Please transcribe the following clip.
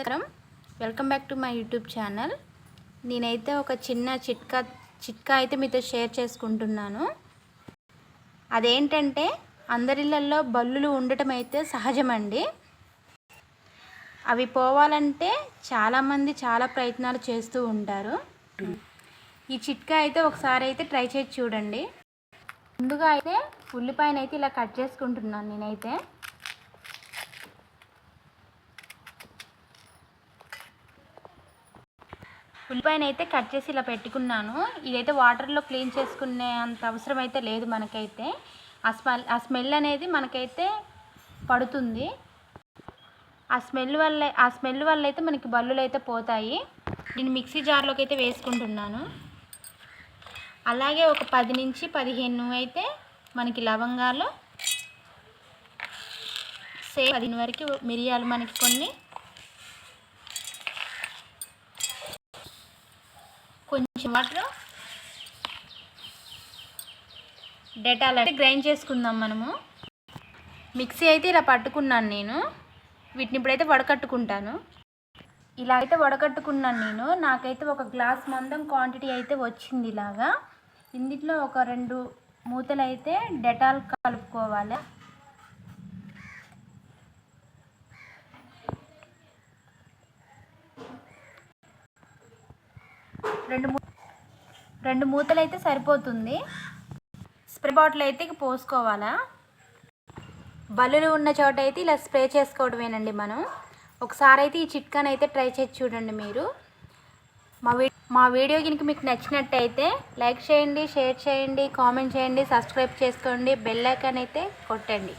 నమస్కారం. Welcome back to my YouTube channel నేనైతే ఒక చిన్న చిట్కా చిట్కా అయితే మీతో షేర్ చేసుకుంటున్నాను. అదేంటంటే అందరిళ్ళల్లో బల్లులు ఉండటం అయితే సహజమండి. అవి పోవాలంటే చాలామంది చాలా ప్రయత్నాలు చేస్తూ ఉంటారు. ఈ చిట్కా అయితే ఒకసారి అయితే ట్రై చేసి చూడండి. ముందుగా అయితే ఉల్లిపాయనైతే ఇలా కట్ చేసుకుంటున్నాను నేనైతే. ఉల్లిపాయను అయితే కట్ చేసి ఇలా పెట్టుకున్నాను. ఇదైతే వాటర్లో క్లీన్ చేసుకునే అంత అవసరం అయితే లేదు మనకైతే. ఆ స్మెల్ ఆ స్మెల్ అనేది మనకైతే పడుతుంది. ఆ స్మెల్ వల్ల ఆ స్మెల్ వల్ల అయితే మనకి బల్లులు అయితే పోతాయి. నేను మిక్సీ జార్లోకి అయితే వేసుకుంటున్నాను. అలాగే ఒక పది నుంచి పదిహేను అయితే మనకి లవంగాలు సేమ్ పదిహేను వరకు మిరియాలు మనకి కొన్ని కొంచెం వాటర్ డెటాల్ అంటే గ్రైండ్ చేసుకుందాం మనము. మిక్సీ అయితే ఇలా పట్టుకున్నాను నేను. వీటిని ఇప్పుడైతే వడకట్టుకుంటాను. ఇలా అయితే వడకట్టుకున్నాను నేను. నాకైతే ఒక గ్లాస్ మందం క్వాంటిటీ అయితే వచ్చింది ఇలాగా. ఇందులో ఒక రెండు మూతలు అయితే డెటాల్ కలుపుకోవాలి. రెండు మూ రెండు మూతలు అయితే సరిపోతుంది. స్ప్రే బాటిల్ అయితే ఇక పోసుకోవాలా. బల్లులు ఉన్న చోట అయితే ఇలా స్ప్రే చేసుకోవడమేనండి మనం. ఒకసారి అయితే ఈ చిట్కాని అయితే ట్రై చేసి చూడండి మీరు. మా వీ మా వీడియో కనుక మీకు నచ్చినట్టయితే లైక్ చేయండి షేర్ చేయండి కామెంట్ చేయండి సబ్స్క్రైబ్ చేసుకోండి బెల్ ఐకాన్ అయితే కొట్టండి.